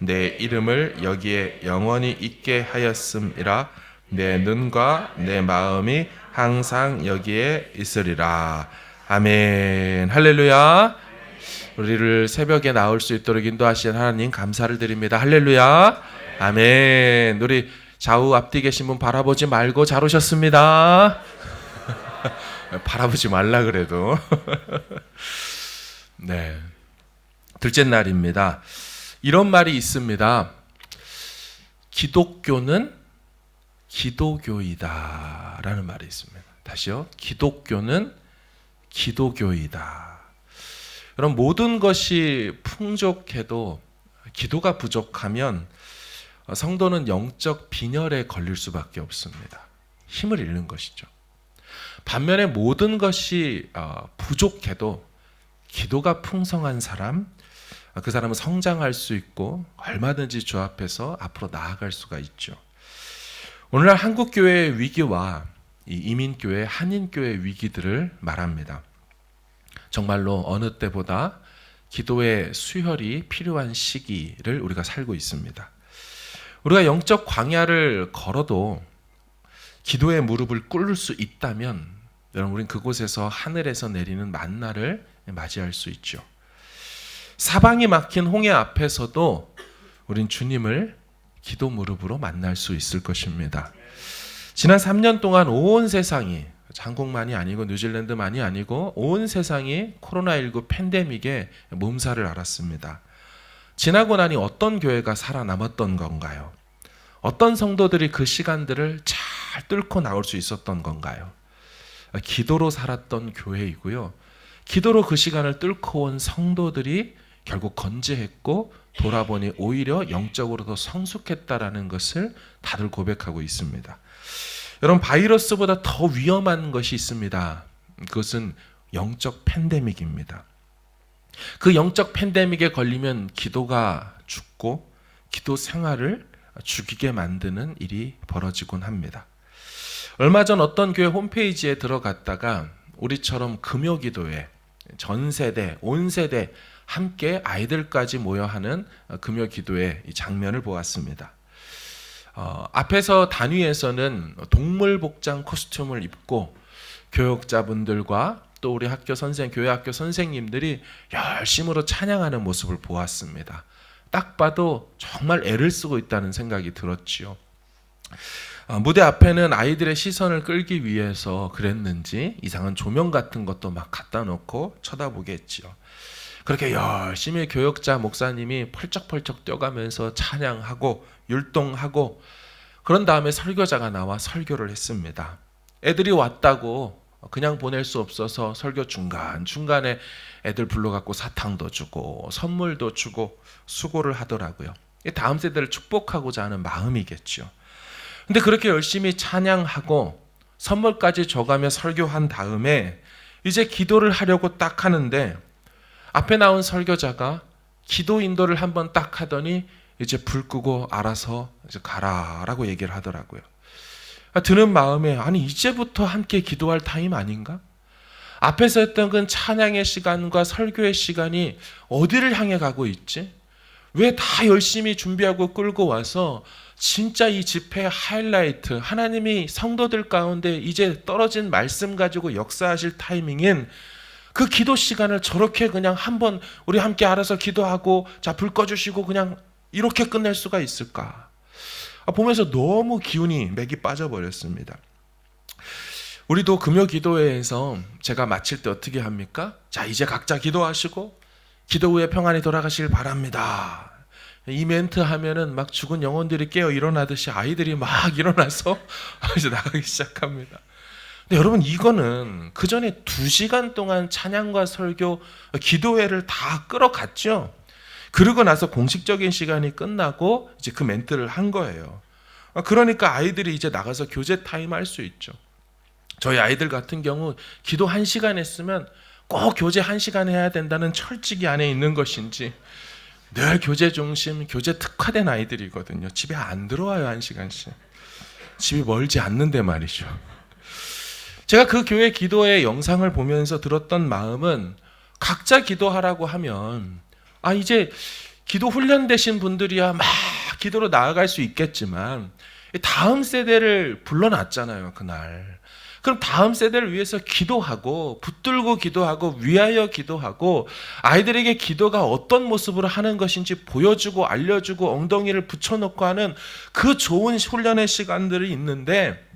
내 이름을 여기에 영원히 있게 하였음이라 내 눈과 내 마음이 항상 여기에 있으리라. 아멘. 할렐루야. 우리를 새벽에 나올 수 있도록 인도하신 하나님 감사를 드립니다. 할렐루야. 아멘. 우리 좌우 앞뒤 계신 분 바라보지 말고 잘 오셨습니다. 바라보지 말라 그래도. 네. 둘째 날입니다 이런 말이 있습니다. 기독교는 기도교이다 라는 말이 있습니다. 다시요. 기독교는 기도교이다. 그럼 모든 것이 풍족해도 기도가 부족하면 성도는 영적 빈혈에 걸릴 수밖에 없습니다. 힘을 잃는 것이죠. 반면에 모든 것이 어, 부족해도 기도가 풍성한 사람, 그 사람은 성장할 수 있고 얼마든지 주 앞에서 앞으로 나아갈 수가 있죠. 오늘날 한국 교회의 위기와 이민 교회, 한인 교회의 위기들을 말합니다. 정말로 어느 때보다 기도의 수혈이 필요한 시기를 우리가 살고 있습니다. 우리가 영적 광야를 걸어도 기도의 무릎을 꿇을 수 있다면 여러분 우린 그곳에서 하늘에서 내리는 만나를 맞이할 수 있죠. 사방이 막힌 홍해 앞에서도 우린 주님을 기도 무릎으로 만날 수 있을 것입니다. 지난 3년 동안 온 세상이 한국만이 아니고 뉴질랜드만이 아니고 온 세상이 코로나19 팬데믹에 몸살을 앓았습니다. 지나고 나니 어떤 교회가 살아남았던 건가요? 어떤 성도들이 그 시간들을 잘 뚫고 나올 수 있었던 건가요? 기도로 살았던 교회이고요. 기도로 그 시간을 뚫고 온 성도들이 결국 건재했고 돌아보니 오히려 영적으로 더 성숙했다라는 것을 다들 고백하고 있습니다. 여러분 바이러스보다 더 위험한 것이 있습니다. 그것은 영적 팬데믹입니다. 그 영적 팬데믹에 걸리면 기도가 죽고 기도 생활을 죽이게 만드는 일이 벌어지곤 합니다. 얼마 전 어떤 교회 홈페이지에 들어갔다가 우리처럼 금요 기도회 전 세대, 온 세대 함께 아이들까지 모여 하는 금요 기도의 장면을 보았습니다. 어, 앞에서 단위에서는 동물 복장 코스튬을 입고 교육자분들과 또 우리 학교 선생, 교회 학교 선생님들이 열심으로 찬양하는 모습을 보았습니다. 딱 봐도 정말 애를 쓰고 있다는 생각이 들었지요. 어, 무대 앞에는 아이들의 시선을 끌기 위해서 그랬는지 이상한 조명 같은 것도 막 갖다 놓고 쳐다보게 했지요. 그렇게 열심히 교역자 목사님이 펄쩍펄쩍 뛰어가면서 찬양하고 율동하고 그런 다음에 설교자가 나와 설교를 했습니다. 애들이 왔다고 그냥 보낼 수 없어서 설교 중간 중간에 애들 불러갖고 사탕도 주고 선물도 주고 수고를 하더라고요. 다음 세대를 축복하고자 하는 마음이겠죠. 근데 그렇게 열심히 찬양하고 선물까지 줘가며 설교한 다음에 이제 기도를 하려고 딱 하는데 앞에 나온 설교자가 기도 인도를 한번 딱 하더니 이제 불 끄고 알아서 이제 가라라고 얘기를 하더라고요. 드는 마음에 아니 이제부터 함께 기도할 타임 아닌가? 앞에서 했던 그 찬양의 시간과 설교의 시간이 어디를 향해 가고 있지? 왜 다 열심히 준비하고 끌고 와서 진짜 이 집회의 하이라이트 하나님이 성도들 가운데 이제 떨어진 말씀 가지고 역사하실 타이밍인 그 기도 시간을 저렇게 그냥 한번 우리 함께 알아서 기도하고 자 불 꺼주시고 그냥 이렇게 끝낼 수가 있을까? 아, 보면서 너무 기운이 맥이 빠져버렸습니다. 우리도 금요 기도회에서 제가 마칠 때 어떻게 합니까? 자 이제 각자 기도하시고 기도 후에 평안히 돌아가실 바랍니다. 이 멘트 하면은 막 죽은 영혼들이 깨어 일어나듯이 아이들이 막 일어나서 이제 나가기 시작합니다. 근데 여러분 이거는 그 전에 두 시간 동안 찬양과 설교, 기도회를 다 끌어갔죠. 그러고 나서 공식적인 시간이 끝나고 이제 그 멘트를 한 거예요. 아, 그러니까 아이들이 이제 나가서 교제 타임 할 수 있죠. 저희 아이들 같은 경우 기도 한 시간 했으면 꼭 교제 한 시간 해야 된다는 철칙이 안에 있는 것인지 늘 교제 중심, 교제 특화된 아이들이거든요. 집에 안 들어와요 한 시간씩. 집이 멀지 않는데 말이죠. 제가 그 교회 기도의 영상을 보면서 들었던 마음은 각자 기도하라고 하면 아 이제 기도 훈련되신 분들이야 막 기도로 나아갈 수 있겠지만 다음 세대를 불러놨잖아요 그날. 그럼 다음 세대를 위해서 기도하고 붙들고 기도하고 위하여 기도하고 아이들에게 기도가 어떤 모습으로 하는 것인지 보여주고 알려주고 엉덩이를 붙여놓고 하는 그 좋은 훈련의 시간들이 있는데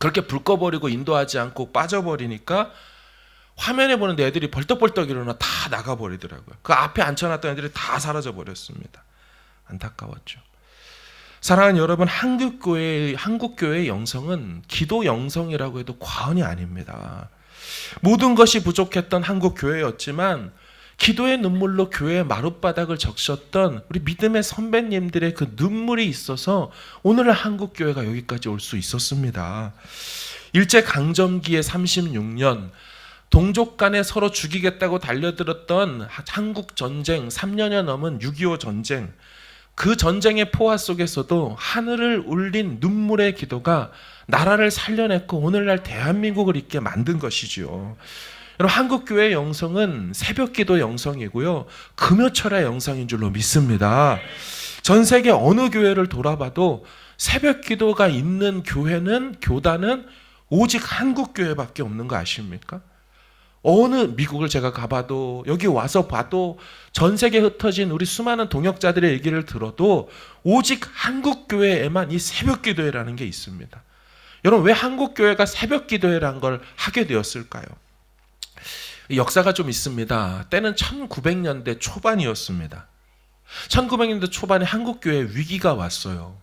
그렇게 불 꺼버리고 인도하지 않고 빠져버리니까 화면에 보는 애들이 벌떡벌떡 일어나 다 나가버리더라고요. 그 앞에 앉혀놨던 애들이 다 사라져버렸습니다. 안타까웠죠. 사랑하는 여러분, 한국교회, 한국교회의 영성은 기도 영성이라고 해도 과언이 아닙니다. 모든 것이 부족했던 한국교회였지만 기도의 눈물로 교회의 마룻바닥을 적셨던 우리 믿음의 선배님들의 그 눈물이 있어서 오늘날 한국 교회가 여기까지 올 수 있었습니다. 일제 강점기의 36년, 동족 간에 서로 죽이겠다고 달려들었던 한국 전쟁, 3년여 넘은 6.25 전쟁, 그 전쟁의 포화 속에서도 하늘을 울린 눈물의 기도가 나라를 살려냈고 오늘날 대한민국을 있게 만든 것이지요. 여러분 한국 교회 영성은 새벽 기도 영성이고요. 금요철의 영성인 줄로 믿습니다. 전 세계 어느 교회를 돌아봐도 새벽 기도가 있는 교회는 교단은 오직 한국 교회밖에 없는 거 아십니까? 어느 미국을 제가 가봐도 여기 와서 봐도 전 세계에 흩어진 우리 수많은 동역자들의 얘기를 들어도 오직 한국 교회에만 이 새벽 기도회라는 게 있습니다. 여러분 왜 한국 교회가 새벽 기도회란 걸 하게 되었을까요? 역사가 좀 있습니다. 때는 1900년대 초반이었습니다. 1900년대 초반에 한국 교회 위기가 왔어요.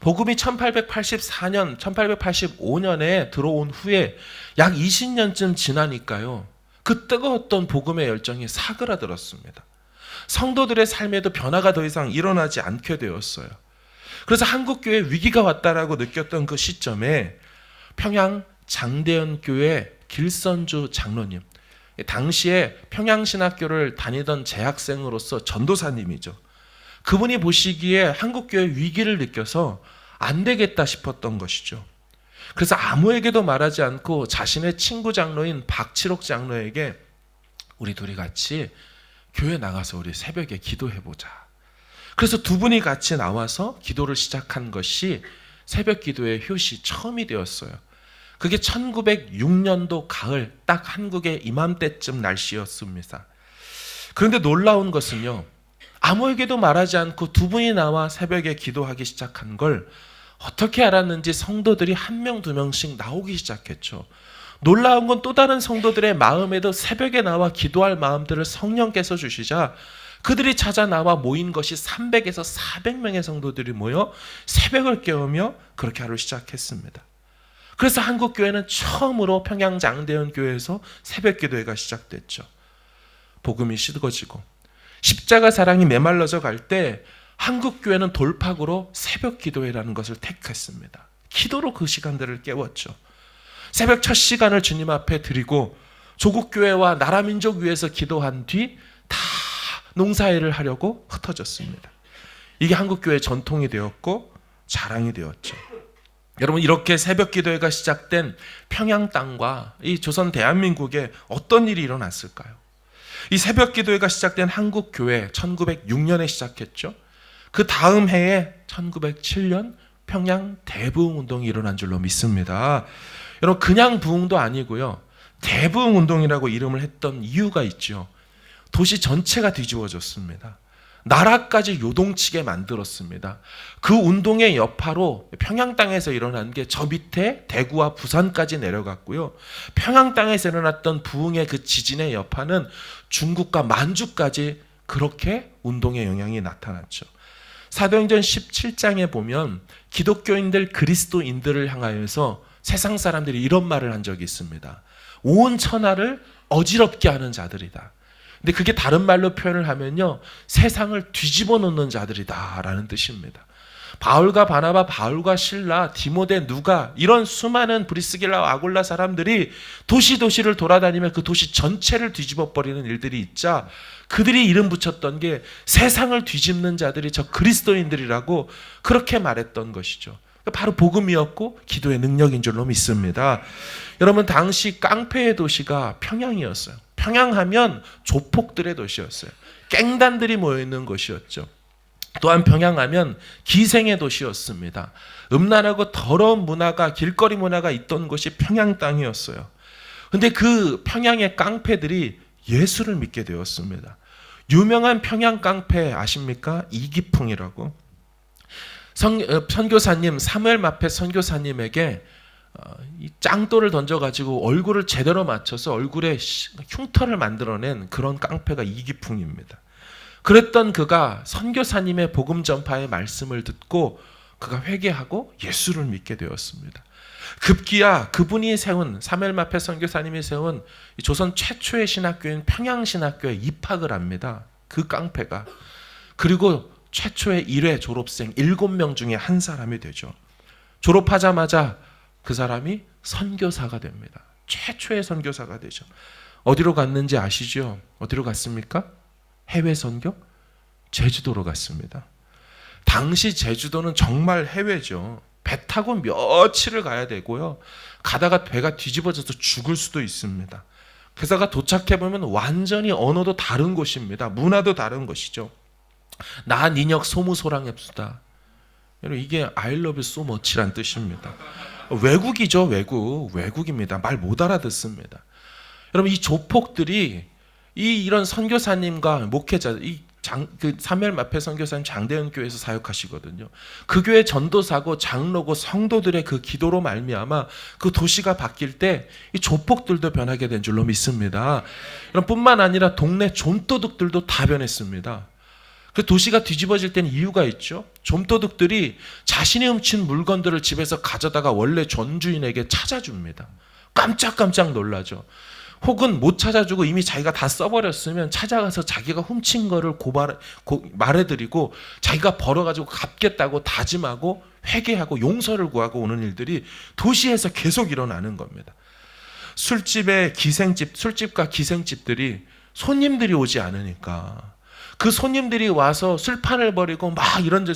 복음이 1884년, 1885년에 들어온 후에 약 20년쯤 지나니까요. 그 뜨거웠던 복음의 열정이 사그라들었습니다. 성도들의 삶에도 변화가 더 이상 일어나지 않게 되었어요. 그래서 한국 교회 위기가 왔다라고 느꼈던 그 시점에 평양 장대현 교회 길선주 장로님, 당시에 평양신학교를 다니던 재학생으로서 전도사님이죠. 그분이 보시기에 한국교회 위기를 느껴서 안 되겠다 싶었던 것이죠. 그래서 아무에게도 말하지 않고 자신의 친구 장로인 박칠옥 장로에게 우리 둘이 같이 교회 나가서 우리 새벽에 기도해 보자. 그래서 두 분이 같이 나와서 기도를 시작한 것이 새벽 기도의 효시 처음이 되었어요. 그게 1906년도 가을 딱 한국의 이맘때쯤 날씨였습니다. 그런데 놀라운 것은요. 아무에게도 말하지 않고 두 분이 나와 새벽에 기도하기 시작한 걸 어떻게 알았는지 성도들이 한 명, 두 명씩 나오기 시작했죠. 놀라운 건 또 다른 성도들의 마음에도 새벽에 나와 기도할 마음들을 성령께서 주시자 그들이 찾아 나와 모인 것이 300에서 400명의 성도들이 모여 새벽을 깨우며 그렇게 하루 시작했습니다. 그래서 한국 교회는 처음으로 평양 장대현 교회에서 새벽 기도회가 시작됐죠. 복음이 시드거지고 십자가 사랑이 메말라져 갈 때 한국 교회는 돌파구로 새벽 기도회라는 것을 택했습니다. 기도로 그 시간들을 깨웠죠. 새벽 첫 시간을 주님 앞에 드리고 조국 교회와 나라 민족 위해서 기도한 뒤 다 농사일을 하려고 흩어졌습니다. 이게 한국 교회 전통이 되었고 자랑이 되었죠. 여러분 이렇게 새벽 기도회가 시작된 평양 땅과 이 조선 대한민국에 어떤 일이 일어났을까요? 이 새벽 기도회가 시작된 한국 교회 1906년에 시작했죠. 그 다음 해에 1907년 평양 대부흥 운동이 일어난 줄로 믿습니다. 여러분 그냥 부흥도 아니고요. 대부흥 운동이라고 이름을 했던 이유가 있죠. 도시 전체가 뒤집어졌습니다. 나라까지 요동치게 만들었습니다. 그 운동의 여파로 평양 땅에서 일어난 게 저 밑에 대구와 부산까지 내려갔고요. 평양 땅에서 일어났던 부흥의 그 지진의 여파는 중국과 만주까지 그렇게 운동의 영향이 나타났죠. 사도행전 17장에 보면 기독교인들 그리스도인들을 향하여서 세상 사람들이 이런 말을 한 적이 있습니다. 온 천하를 어지럽게 하는 자들이다. 근데 그게 다른 말로 표현을 하면요. 세상을 뒤집어 놓는 자들이다라는 뜻입니다. 바울과 바나바, 바울과 신라, 디모데, 누가 이런 수많은 브리스길라, 아굴라 사람들이 도시 도시를 돌아다니며 그 도시 전체를 뒤집어 버리는 일들이 있자 그들이 이름 붙였던 게 세상을 뒤집는 자들이 저 그리스도인들이라고 그렇게 말했던 것이죠. 바로 복음이었고 기도의 능력인 줄로 믿습니다. 여러분 당시 깡패의 도시가 평양이었어요. 평양하면 조폭들의 도시였어요. 깽단들이 모여 있는 곳이었죠. 또한 평양하면 기생의 도시였습니다. 음란하고 더러운 문화가 길거리 문화가 있던 곳이 평양 땅이었어요. 근데 그 평양의 깡패들이 예수를 믿게 되었습니다. 유명한 평양 깡패 아십니까? 이기풍이라고. 선, 어, 선교사님 사무엘 마페 선교사님에게 어, 이 짱돌을 던져가지고 얼굴을 제대로 맞춰서 얼굴에 흉터를 만들어낸 그런 깡패가 이기풍입니다. 그랬던 그가 선교사님의 복음 전파의 말씀을 듣고 그가 회개하고 예수를 믿게 되었습니다. 급기야 그분이 세운 사멜마페 선교사님이 세운 조선 최초의 신학교인 평양신학교에 입학을 합니다. 그 깡패가 그리고 최초의 1회 졸업생 7명 중에 한 사람이 되죠. 졸업하자마자 그 사람이 선교사가 됩니다. 최초의 선교사가 되죠. 어디로 갔는지 아시죠? 어디로 갔습니까? 해외 선교? 제주도로 갔습니다. 당시 제주도는 정말 해외죠. 배 타고 며칠을 가야 되고요. 가다가 배가 뒤집어져서 죽을 수도 있습니다. 그래서가 도착해 보면 완전히 언어도 다른 곳입니다. 문화도 다른 것이죠. 나 니역 소무소랑앱수다. 여러분 이게 I love you so much란 뜻입니다. 외국이죠, 외국. 외국입니다. 말 못 알아듣습니다. 여러분 이 조폭들이 이 이런 선교사님과 목회자 이 장, 그 삼열 마페 선교사님 장대현 교회에서 사역하시거든요. 그 교회 전도사고 장로고 성도들의 그 기도로 말미암아 그 도시가 바뀔 때 이 조폭들도 변하게 된 줄로 믿습니다. 이런 뿐만 아니라 동네 좀도둑들도 다 변했습니다. 그 도시가 뒤집어질 때는 이유가 있죠. 좀도둑들이 자신이 훔친 물건들을 집에서 가져다가 원래 전주인에게 찾아줍니다. 깜짝깜짝 놀라죠. 혹은 못 찾아주고 이미 자기가 다 써버렸으면 찾아가서 자기가 훔친 거를 고발 고, 말해드리고 자기가 벌어가지고 갚겠다고 다짐하고 회개하고 용서를 구하고 오는 일들이 도시에서 계속 일어나는 겁니다. 술집에 기생집, 술집과 기생집들이 손님들이 오지 않으니까 그 손님들이 와서 술판을 버리고 막 이런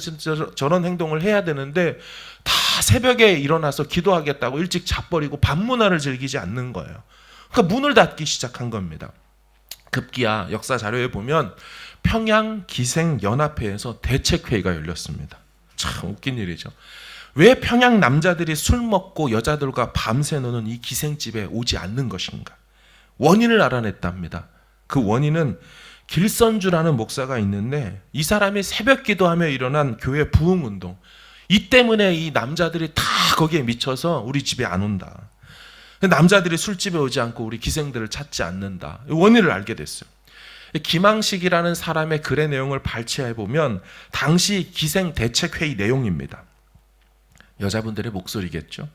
저런 행동을 해야 되는데 다 새벽에 일어나서 기도하겠다고 일찍 자버리고 밤 문화를 즐기지 않는 거예요. 그러니까 문을 닫기 시작한 겁니다. 급기야 역사 자료에 보면 평양 기생 연합회에서 대책 회의가 열렸습니다. 참 웃긴 일이죠. 왜 평양 남자들이 술 먹고 여자들과 밤새 노는 이 기생집에 오지 않는 것인가? 원인을 알아냈답니다. 그 원인은 길선주라는 목사가 있는데 이 사람이 새벽 기도하며 일어난 교회 부흥 운동. 이 때문에 이 남자들이 다 거기에 미쳐서 우리 집에 안 온다. 남자들이 술집에 오지 않고 우리 기생들을 찾지 않는다. 원인을 알게 됐어요. 김항식이라는 사람의 글의 내용을 발췌해 보면 당시 기생 대책 회의 내용입니다. 여자분들의 목소리겠죠.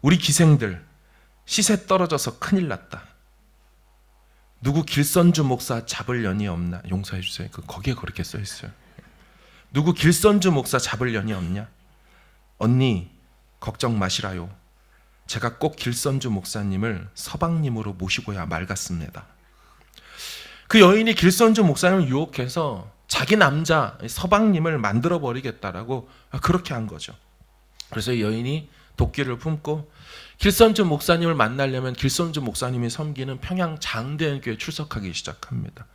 우리 기생들 시세 떨어져서 큰일 났다. 누구 길선주 목사 잡을 년이 없나? 용서해 주세요. 그 거기에 그렇게 써 있어요. 누구 길선주 목사 잡을 년이 없냐? 언니 걱정 마시라요. 제가 꼭 길선주 목사님을 서방님으로 모시고야 말 같습니다. 그 여인이 길선주 목사님을 유혹해서 자기 남자 서방님을 만들어 버리겠다라고 그렇게 한 거죠. 그래서 이 여인이 도끼를 품고 길선주 목사님을 만나려면 길선주 목사님이 섬기는 평양 장대현교회 출석하기 시작합니다.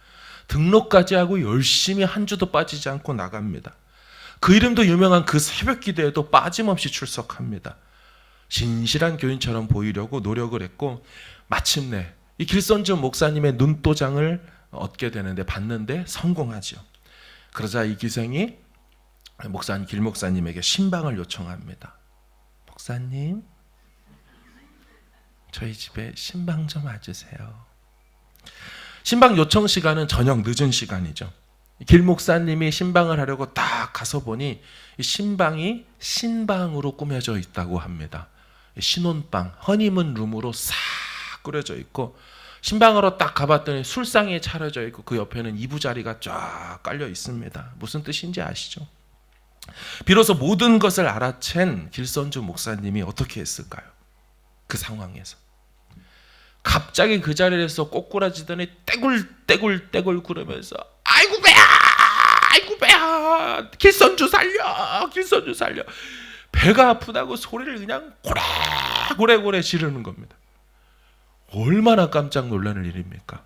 등록까지 하고 열심히 한 주도 빠지지 않고 나갑니다. 그 이름도 유명한 그 새벽 기도에도 빠짐없이 출석합니다. 진실한 교인처럼 보이려고 노력을 했고 마침내 이 길선주 목사님의 눈도장을 얻게 되는데 받는데 성공하죠. 그러자 이 기생이 목사님 길 목사님에게 신방을 요청합니다. 목사님, 저희 집에 신방 좀 와주세요. 신방 요청 시간은 저녁 늦은 시간이죠. 길 목사님이 신방을 하려고 딱 가서 보니 신방이 신방으로 꾸며져 있다고 합니다. 신혼방, 허니문 룸으로 싹 꾸려져 있고 신방으로 딱 가봤더니 술상에 차려져 있고 그 옆에는 이부자리가 쫙 깔려 있습니다. 무슨 뜻인지 아시죠? 비로소 모든 것을 알아챈 길선주 목사님이 어떻게 했을까요? 그 상황에서 갑자기 그 자리에서 꼬꾸라지더니 떼굴떼굴떼굴 구르면서 아이고 배야 아이고 배야 길선주 살려 길선주 살려 배가 아프다고 소리를 그냥 고래고래고래 지르는 겁니다. 얼마나 깜짝 놀라는 일입니까?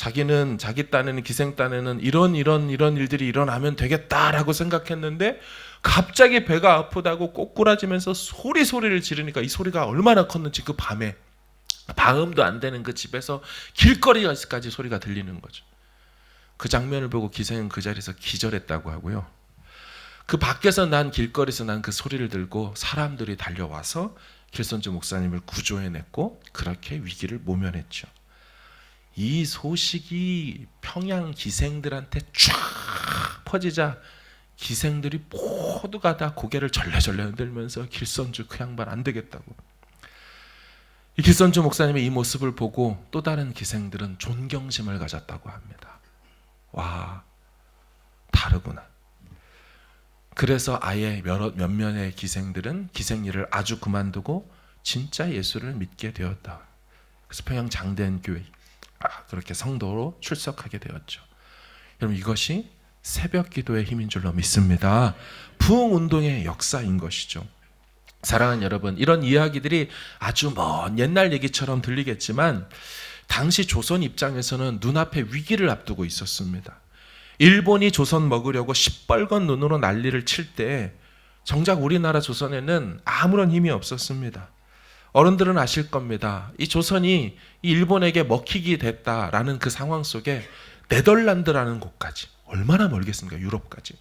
자기는 자기 딴에는 기생 딴에는 이런 이런 이런 일들이 일어나면 되겠다라고 생각했는데 갑자기 배가 아프다고 꼬꾸라지면서 소리 소리를 지르니까 이 소리가 얼마나 컸는지 그 밤에 방음도 안 되는 그 집에서 길거리까지 소리가 들리는 거죠. 그 장면을 보고 기생은 그 자리에서 기절했다고 하고요. 그 밖에서 난 길거리에서 난 그 소리를 들고 사람들이 달려와서 길선주 목사님을 구조해냈고 그렇게 위기를 모면했죠. 이 소식이 평양 기생들한테 쫙 퍼지자 기생들이 모두가 다 고개를 절레절레 흔들면서 길선주 그 양반 안 되겠다고. 이 길선주 목사님의 이 모습을 보고 또 다른 기생들은 존경심을 가졌다고 합니다. 와, 다르구나. 그래서 아예 몇, 몇몇의 기생들은 기생 일을 아주 그만두고 진짜 예수를 믿게 되었다. 그래서 평양 장대한 교회 아, 그렇게 성도로 출석하게 되었죠. 여러분 이것이 새벽 기도의 힘인 줄로 믿습니다. 부흥 운동의 역사인 것이죠. 사랑하는 여러분, 이런 이야기들이 아주 먼 옛날 얘기처럼 들리겠지만 당시 조선 입장에서는 눈앞에 위기를 앞두고 있었습니다. 일본이 조선 먹으려고 시뻘건 눈으로 난리를 칠 때 정작 우리나라 조선에는 아무런 힘이 없었습니다. 어른들은 아실 겁니다. 이 조선이 이 일본에게 먹히게 됐다라는 그 상황 속에 네덜란드라는 곳까지 얼마나 멀겠습니까? 유럽까지.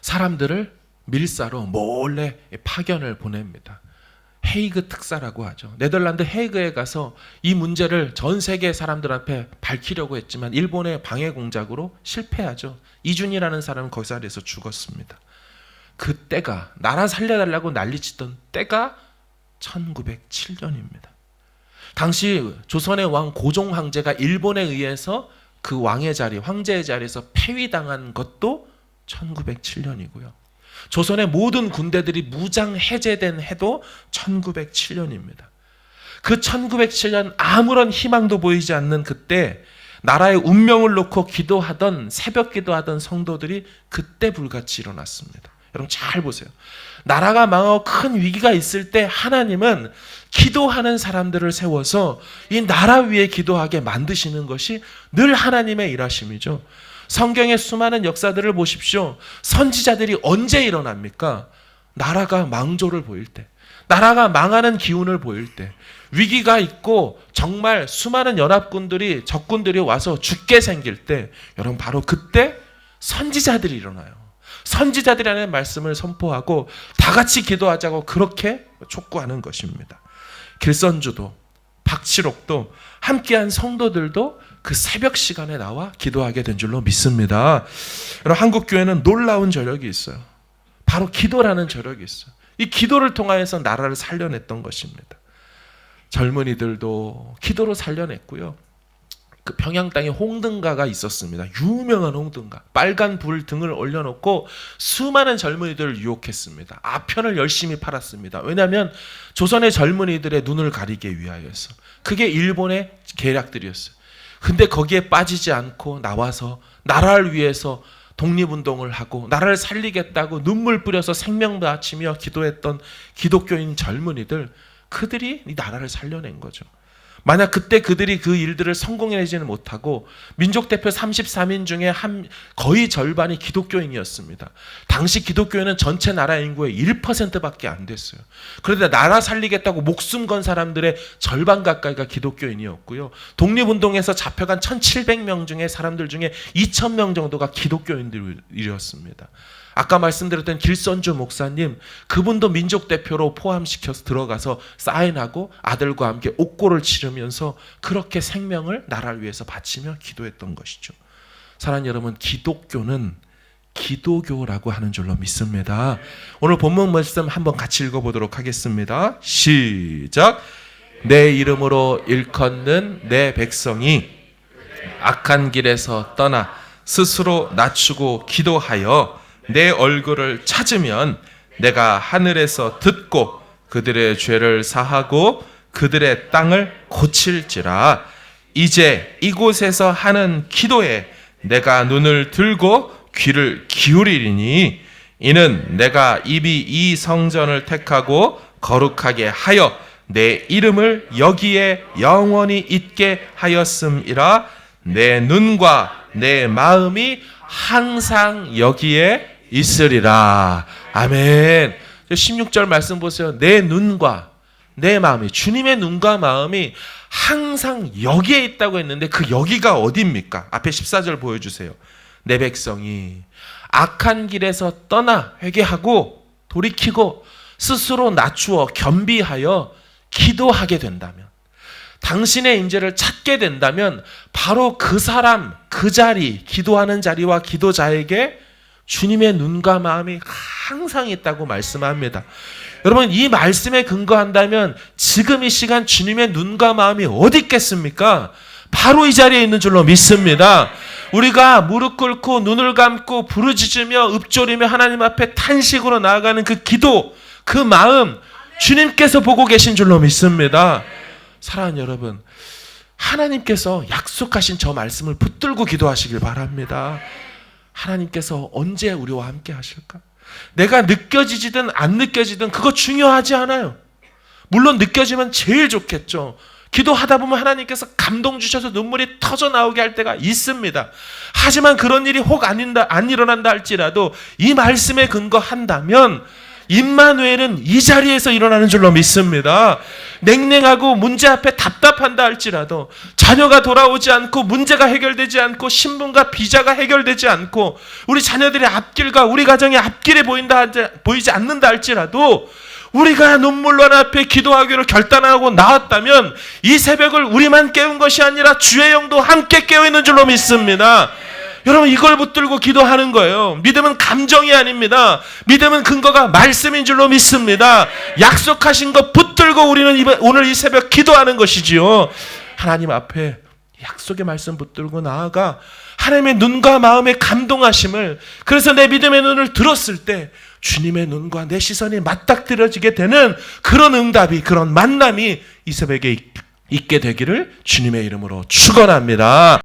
사람들을 밀사로 몰래 파견을 보냅니다. 헤이그 특사라고 하죠. 네덜란드 헤이그에 가서 이 문제를 전 세계 사람들 앞에 밝히려고 했지만 일본의 방해 공작으로 실패하죠. 이준이라는 사람은 거기 자리에서 죽었습니다. 그 때가 나라 살려달라고 난리치던 때가 1907년입니다. 당시 조선의 왕 고종 황제가 일본에 의해서 그 왕의 자리, 황제의 자리에서 폐위당한 것도 1907년이고요. 조선의 모든 군대들이 무장 해제된 해도 1907년입니다. 그 1907년 아무런 희망도 보이지 않는 그때 나라의 운명을 놓고 기도하던 새벽 기도하던 성도들이 그때 불같이 일어났습니다. 여러분 잘 보세요. 나라가 망하고 큰 위기가 있을 때 하나님은 기도하는 사람들을 세워서 이 나라 위에 기도하게 만드시는 것이 늘 하나님의 일하심이죠. 성경의 수많은 역사들을 보십시오. 선지자들이 언제 일어납니까? 나라가 망조를 보일 때, 나라가 망하는 기운을 보일 때, 위기가 있고 정말 수많은 연합군들이 적군들이 와서 죽게 생길 때, 여러분 바로 그때 선지자들이 일어나요. 선지자들이라는 말씀을 선포하고 다 같이 기도하자고 그렇게 촉구하는 것입니다. 길선주도 박치록도 함께한 성도들도 그 새벽 시간에 나와 기도하게 된 줄로 믿습니다. 여러분 한국 교회는 놀라운 저력이 있어요. 바로 기도라는 저력이 있어요. 이 기도를 통하여서 나라를 살려냈던 것입니다. 젊은이들도 기도로 살려냈고요. 그 평양 땅에 홍등가가 있었습니다. 유명한 홍등가. 빨간 불 등을 올려놓고 수많은 젊은이들을 유혹했습니다. 아편을 열심히 팔았습니다. 왜냐하면 조선의 젊은이들의 눈을 가리기 위하여서. 그게 일본의 계략들이었어요. 근데 거기에 빠지지 않고 나와서 나라를 위해서 독립운동을 하고 나라를 살리겠다고 눈물 뿌려서 생명 바치며 기도했던 기독교인 젊은이들 그들이 이 나라를 살려낸 거죠. 만약 그때 그들이 그 일들을 성공해내지는 못하고 민족 대표 33인 중에 한 거의 절반이 기독교인이었습니다. 당시 기독교인은 전체 나라 인구의 1%밖에 안 됐어요. 그런데 나라 살리겠다고 목숨 건 사람들의 절반 가까이가 기독교인이었고요. 독립운동에서 잡혀간 1,700명 중에 사람들 중에 2,000명 정도가 기독교인들이었습니다. 아까 말씀드렸던 길선주 목사님 그분도 민족 대표로 포함시켜서 들어가서 사인하고 아들과 함께 옥고를 치르면서 그렇게 생명을 나라를 위해서 바치며 기도했던 것이죠. 사랑하는 여러분 기독교는 기도교라고 하는 줄로 믿습니다. 오늘 본문 말씀 한번 같이 읽어보도록 하겠습니다. 시작. 내 이름으로 일컫는 내 백성이 악한 길에서 떠나 스스로 낮추고 기도하여 내 얼굴을 찾으면 내가 하늘에서 듣고 그들의 죄를 사하고 그들의 땅을 고칠지라. 이제 이곳에서 하는 기도에 내가 눈을 들고 귀를 기울이리니 이는 내가 입이 이 성전을 택하고 거룩하게 하여 내 이름을 여기에 영원히 있게 하였음이라. 내 눈과 내 마음이 항상 여기에 있으리라. 아멘. 16절 말씀 보세요. 내 눈과 내 마음이 주님의 눈과 마음이 항상 여기에 있다고 했는데 그 여기가 어디입니까? 앞에 14절 보여 주세요. 내 백성이 악한 길에서 떠나 회개하고 돌이키고 스스로 낮추어 겸비하여 기도하게 된다면 당신의 임재를 찾게 된다면 바로 그 사람 그 자리 기도하는 자리와 기도자에게 주님의 눈과 마음이 항상 있다고 말씀합니다. 여러분 이 말씀에 근거한다면 지금 이 시간 주님의 눈과 마음이 어디 있겠습니까? 바로 이 자리에 있는 줄로 믿습니다. 우리가 무릎 꿇고 눈을 감고 부르짖으며 읊조리며 하나님 앞에 탄식으로 나아가는 그 기도, 그 마음 주님께서 보고 계신 줄로 믿습니다. 사랑하는 여러분, 하나님께서 약속하신 저 말씀을 붙들고 기도하시길 바랍니다. 하나님께서 언제 우리와 함께 하실까? 내가 느껴지든 안 느껴지든 그거 중요하지 않아요. 물론 느껴지면 제일 좋겠죠. 기도하다 보면 하나님께서 감동 주셔서 눈물이 터져 나오게 할 때가 있습니다. 하지만 그런 일이 혹 안 일어난다 할지라도 이 말씀에 근거한다면 임마누엘은 이 자리에서 일어나는 줄로 믿습니다. 냉랭하고 문제 앞에 답답한다 할지라도 자녀가 돌아오지 않고 문제가 해결되지 않고 신분과 비자가 해결되지 않고 우리 자녀들의 앞길과 우리 가정의 앞길에 보인다 보이지 않는다 할지라도 우리가 눈물로 앞에 기도하기로 결단하고 나왔다면 이 새벽을 우리만 깨운 것이 아니라 주의 영도 함께 깨어 있는 줄로 믿습니다. 여러분 이걸 붙들고 기도하는 거예요. 믿음은 감정이 아닙니다. 믿음은 근거가 말씀인 줄로 믿습니다. 약속하신 것 붙들고 우리는 오늘 이 새벽 기도하는 것이지요. 하나님 앞에 약속의 말씀 붙들고 나아가 하나님의 눈과 마음의 감동하심을 그래서 내 믿음의 눈을 들었을 때 주님의 눈과 내 시선이 맞닥뜨려지게 되는 그런 응답이 그런 만남이 이 새벽에 있- 있게 되기를 주님의 이름으로 축원합니다.